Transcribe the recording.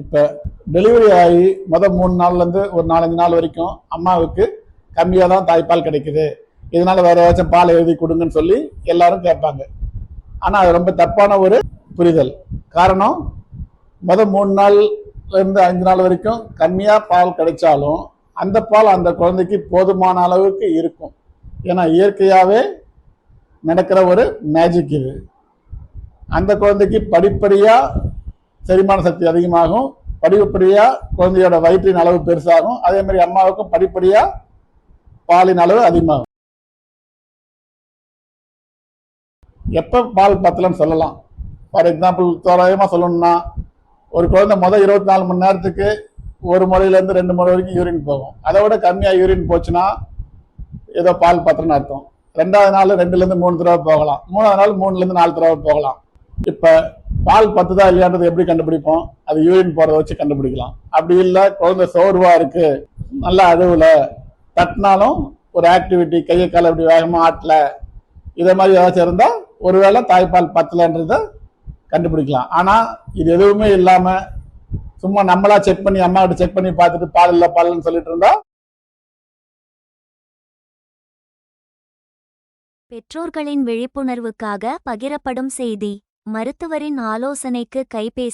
இப்போ டெலிவரி ஆகி மொதல் மூணு நாள்லேருந்து ஒரு நாலஞ்சு நாள் வரைக்கும் அம்மாவுக்கு கம்மியாக தான் தாய்ப்பால் கிடைக்குது. இதனால் வேறு ஏதாச்சும் பால் எழுதி கொடுங்கன்னு சொல்லி எல்லாரும் கேட்பாங்க. ஆனால் அது ரொம்ப தப்பான ஒரு புரிதல். காரணம் மொதல் மூணு நாள்லேருந்து அஞ்சு நாள் வரைக்கும் கம்மியாக பால் கிடைச்சாலும் அந்த பால் அந்த குழந்தைக்கு போதுமான அளவுக்கு இருக்கும். ஏன்னா இயற்கையாகவே நடக்கிற ஒரு மேஜிக் இது. அந்த குழந்தைக்கு படிப்படியாக செரிமான சக்தி அதிகமாகும் படிப்படியாக குழந்தையோட வயிற்றின் அளவு பெருசாகும். அதே மாதிரி அம்மாவுக்கும் படிப்படியாக பாலின் அளவு அதிகமாகும். எப்போ பால் பத்தலன்னு சொல்லலாம். ஃபார் எக்ஸாம்பிள் தோராயமாக சொல்லணும்னா ஒரு குழந்தை முதல் இருபத்தி நாலு மணி நேரத்துக்கு ஒரு முறையிலேருந்து ரெண்டு முறை வரைக்கும் யூரின் போகும். அதை விட கம்மியாக யூரின் போச்சுன்னா ஏதோ பால் பத்திரம்னு அர்த்தம். ரெண்டாவது நாள் ரெண்டுலேருந்து மூணு தடவை போகலாம். மூணாவது நாள் மூணுலேருந்து நாலு தடவை போகலாம். இப்போ பால் பத்துதா இல்லையான்றது எப்படி கண்டுபிடிப்போம்? அது யூரின் போறதை வச்சு கண்டுபிடிக்கலாம். அப்படி இல்லை குழந்தை சோர்வா இருக்கு. நல்ல அழுவில் தட்டினாலும் ஒரு ஆக்டிவிட்டி கையை கால இப்படி வேகமா ஆட்டல. இதே மாதிரி ஏதாச்சும் இருந்தா ஒருவேளை தாய்ப்பால் பத்தலைன்றத கண்டுபிடிக்கலாம். ஆனா இது எதுவுமே இல்லாம சும்மா நம்மளா செக் பண்ணி அம்மா கிட்ட செக் பண்ணி பார்த்துட்டு பால் இல்ல பால்னு சொல்லிட்டு இருந்தா பெற்றோர்களின் விழிப்புணர்வுக்காக பகிரப்படும் செய்தி. மருத்துவரின் ஆலோசனைக்கு கைபேசி